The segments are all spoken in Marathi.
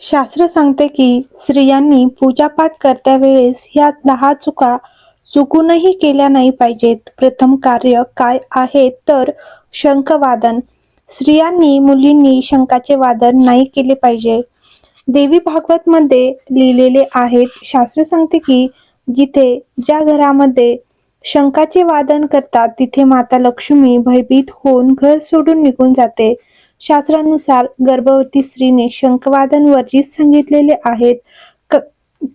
शास्त्र सांगते की स्त्रियांनी पूजापाठ करत्या वेळेस ह्या दहा चुका चुकूनही केल्या नाही पाहिजेत. प्रथम कार्य काय आहे तर शंखवादन. स्त्रियांनी मुलींनी शंखाचे वादन नाही केले पाहिजे. देवी भागवत मध्ये लिहिलेले आहेत. शास्त्र सांगते की जिथे ज्या घरामध्ये शंखाचे वादन करतात तिथे माता लक्ष्मी भयभीत होऊन घर सोडून निघून जाते. शास्त्रानुसार गर्भवती स्त्रीने शंखवादन वर्जित सांगितलेले आहेत.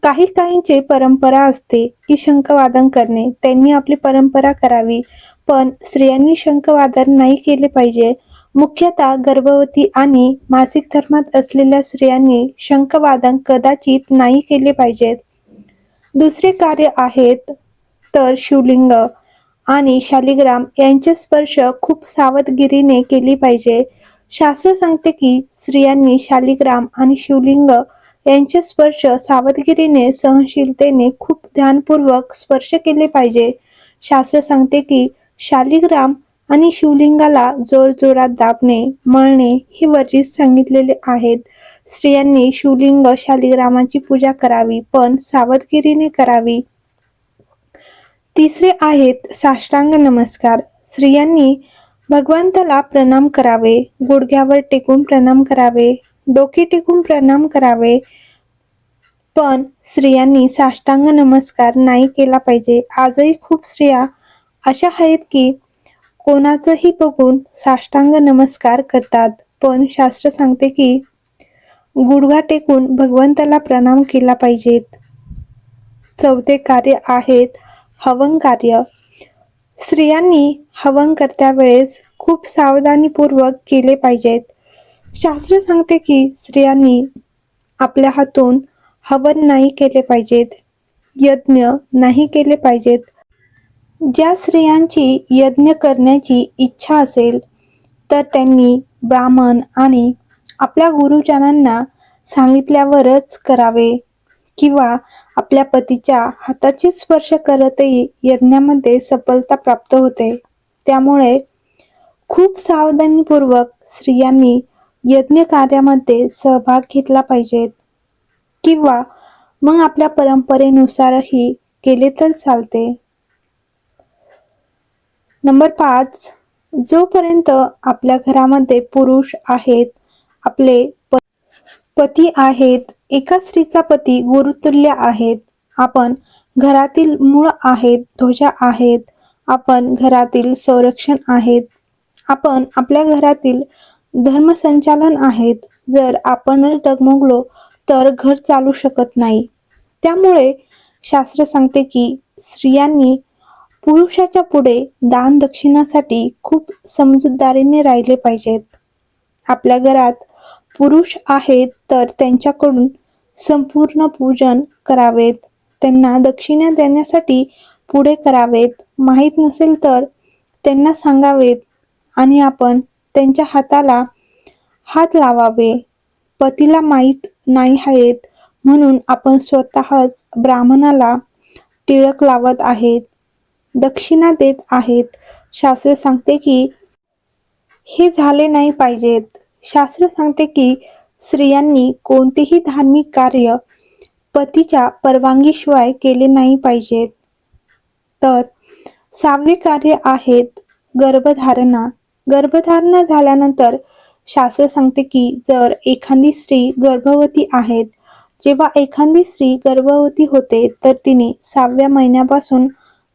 काही काहींचे परंपरा असते की शंखवादन करणे त्यांनी आपली परंपरा करावी. पण स्त्रियांनी शंखवादन नाही केले पाहिजे. मुख्यतः गर्भवती आणि मासिक धर्मात असलेल्या स्त्रियांनी शंखवादन कदाचित नाही केले पाहिजेत दुसरे कार्य आहेत तर शिवलिंग आणि शालिग्राम यांचे स्पर्श खूप सावधगिरीने केली पाहिजे. शास्त्र सांगते की स्त्रियांनी शालिग्राम आणि शिवलिंग यांचे स्पर्श सावधगिरीने सहनशीलतेने खूप ध्यानपूर्वक स्पर्श केले पाहिजे. शास्त्र सांगते की शालिग्राम आणि शिवलिंगाला जोरजोरात दाबणे मळणे हे वर्जित सांगितलेले आहेत. स्त्रियांनी शिवलिंग शालिग्रामाची पूजा करावी पण सावधगिरीने करावी. तिसरे आहेत साष्टांग नमस्कार. स्त्रियांनी भगवंताला प्रणाम करावे गुडघ्यावर टेकून प्रणाम करावे डोके टेकून प्रणाम करावे. पण स्त्रियांनी साष्टांग नमस्कार नाही केला पाहिजे. आजही खूप स्त्रिया अशा आहेत की कोणाचंही बघून साष्टांग नमस्कार करतात. पण शास्त्र सांगते की गुडघा टेकून भगवंताला प्रणाम केला पाहिजेत. चौथे कार्य आहेत हवन कार्य स्त्रियांनी हवन करत्या वेळेस खूप सावधानीपूर्वक केले पाहिजेत. शास्त्र सांगते की स्त्रियांनी आपल्या हातून हवन नाही केले पाहिजेत यज्ञ नाही केले पाहिजेत. ज्या स्त्रियांची यज्ञ करण्याची इच्छा असेल तर त्यांनी ब्राह्मण आणि आपल्या गुरुजनांना सांगितल्यावरच करावे. किंवा आपल्या पतीच्या हाताची स्पर्श करतही यज्ञामध्ये सफलता प्राप्त होते. त्यामुळे खूप सावधानीपूर्वक स्त्रियांनी यज्ञ कार्यामध्ये सहभाग घेतला पाहिजेत किंवा मग आपल्या परंपरेनुसारही केले तर चालते. नंबर पाच. जोपर्यंत आपल्या घरामध्ये पुरुष आहेत आपले प- पती आहेत एका स्त्रीचा पती गुरुतुल्य आहेत. आपण घरातील मूळ आहेत ध्वजा आहेत. आपण घरातील संरक्षण आहेत. आपण आपल्या घरातील धर्मसंचालन आहेत. जर आपणच डगमगलो तर घर चालू शकत नाही. त्यामुळे शास्त्र सांगते की स्त्रियांनी पुरुषाच्या पुढे दान दक्षिणासाठी खूप समजूतदारीने राहिले पाहिजेत. आपल्या घरात पुरुष आहेत तर त्यांच्याकडून संपूर्ण पूजन करावेत. त्यांना दक्षिणा देण्यासाठी पुढे करावेत. माहीत नसेल तर त्यांना सांगावेत आणि आपण त्यांच्या हाताला हात लावावे. पतीला माहीत नाही आहेत म्हणून आपण स्वतःच ब्राह्मणाला टिळक लावत आहेत. दक्षिणा देत आहेत. शास्त्र सांगते की हे झाले नाही पाहिजेत. शास्त्र सांगते की स्त्रियांनी कोणतेही धार्मिक कार्य पतीच्या परवानगीशिवाय केले नाही पाहिजेत. तर सहावे कार्य आहेत गर्भधारणा. गर्भधारणा झाल्यानंतर शास्त्र सांगते की जर एखादी स्त्री गर्भवती आहेत जेव्हा एखादी स्त्री गर्भवती होते तर तिने सहाव्या महिन्यापासून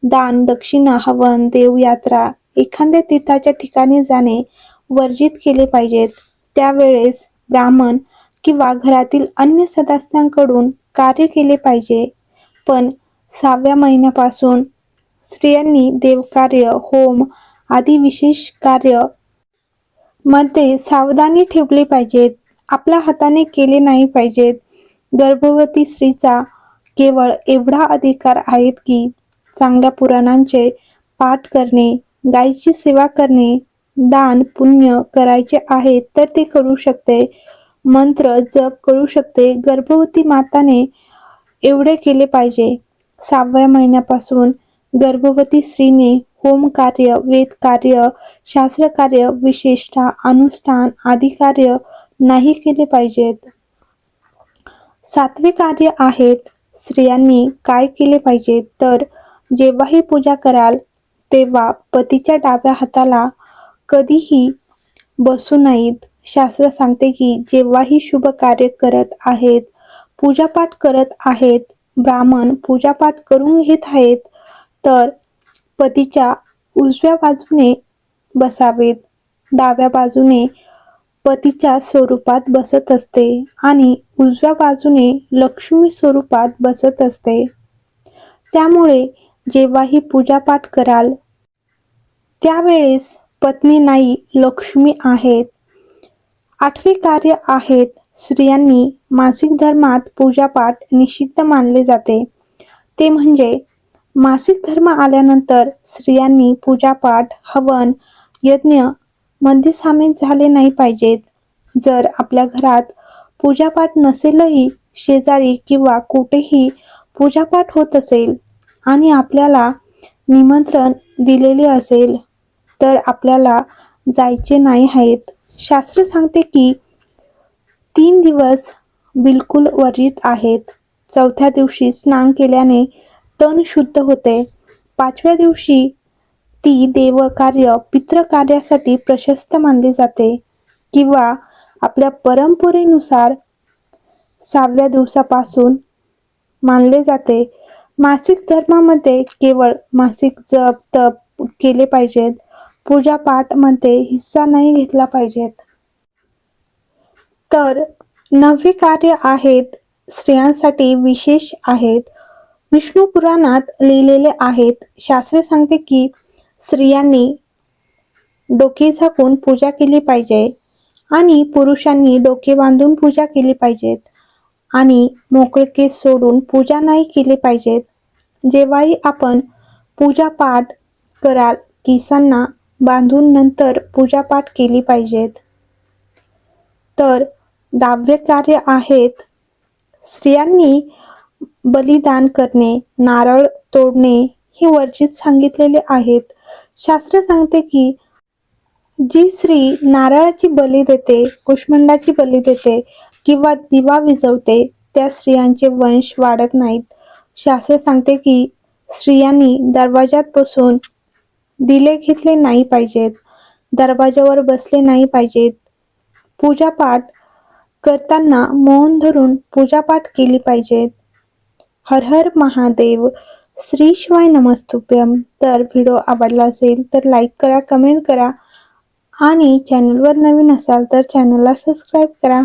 दान दक्षिणा हवन देवयात्रा एखाद्या तीर्थाच्या ठिकाणी जाणे वर्जित केले पाहिजेत. त्यावेळेस ब्राह्मण किंवा घरातील अन्य सदस्यांकडून कार्य केले पाहिजे. पण सहाव्या महिन्यापासून स्त्रियांनी देवकार्य होम आदी विशेष कार्यमध्ये सावधानी ठेवली पाहिजेत. आपल्या हाताने केले नाही पाहिजेत. गर्भवती स्त्रीचा केवळ एवढा अधिकार आहेत की चांगल्या पुराणांचे पाठ करणे गायीची सेवा करणे दान पुण्य करायचे आहे तर ते करू शकते. मंत्र जप करू शकते. गर्भवती माताने एवढे केले पाहिजे. सहाव्या महिन्यापासून गर्भवती स्त्रीने होम कार्य वेद कार्य शास्त्र कार्य विशेषतः अनुष्ठान आदी कार्य नाही केले पाहिजेत. सातवे कार्य आहेत. स्त्रियांनी काय केले पाहिजे? तर जेव्हाही पूजा कराल तेव्हा पतीच्या डाव्या हाताला कधीही बसू नाहीत शास्त्र सांगते की जेव्हाही शुभ कार्य करत आहेत पूजापाठ करत आहेत ब्राह्मण पूजापाठ करून घेत आहेत तर पतीच्या उजव्या बाजूने बसावेत. डाव्या बाजूने पतीच्या स्वरूपात बसत असते आणि उजव्या बाजूने लक्ष्मी स्वरूपात बसत असते. त्यामुळे जेव्हाही पूजापाठ कराल त्यावेळेस पत्नी नाही लक्ष्मी आहेत. आठवे कार्य आहेत. स्त्रियांनी मासिक धर्मात पूजापाठ निषिद्ध मानले जाते. ते म्हणजे मासिक धर्म आल्यानंतर स्त्रियांनी पूजापाठ हवन यज्ञमध्ये सामील झाले नाही पाहिजेत. जर आपल्या घरात पूजापाठ नसेलही शेजारी किंवा कुठेही पूजापाठ होत असेल आणि आपल्याला निमंत्रण दिलेले असेल तर आपल्याला जायचे नाही आहेत. शास्त्र सांगते की तीन दिवस बिलकुल वर्जित आहेत. चौथ्या दिवशी स्नान केल्याने तन शुद्ध होते. पाचव्या दिवशी ती देवकार्य पितृकार्यासाठी प्रशस्त मानली जाते किंवा आपल्या परंपरेनुसार सहाव्या दिवसापासून मानले जाते. मासिक धर्मामध्ये केवळ मासिक जप तप केले पाहिजेत. पूजापाठमध्ये हिस्सा नाही घेतला पाहिजेत. तर नववे कार्य आहेत स्त्रियांसाठी विशेष आहेत. विष्णू पुराणात लिहिलेले आहेत शास्त्रे सांगते की स्त्रियांनी डोके झाकून पूजा केली पाहिजे आणि पुरुषांनी डोके बांधून पूजा केली पाहिजेत आणि मोकळे केस सोडून पूजा नाही केली पाहिजेत. जेव्हाही आपण पूजापाठ कराल केसांना बांधून नंतर पूजापाठ केली पाहिजेत. तर दाव्य कार्य आहेत. स्त्रियांनी बलिदान करणे नारळ तोडणे हे वर्जित सांगितलेले आहेत. शास्त्र सांगते की जी स्त्री नारळाची बली देते कुष्मंडाची बली देते किंवा दिवा विजवते त्या स्त्रियांचे वंश वाढत नाहीत. शास्त्र सांगते की स्त्रियांनी दरवाजात बसून दिले घेतले नाही पाहिजेत. दरवाजावर बसले नाही पाहिजेत. पूजापाठ करताना मौन धरून पूजापाठ केली पाहिजेत. हर हर महादेव श्री शिवाय नमस्तुभ्यम. तर व्हिडिओ आवडला असेल तर लाईक करा कमेंट करा आणि चॅनलवर नवीन असाल तर चॅनलला सबस्क्राईब करा.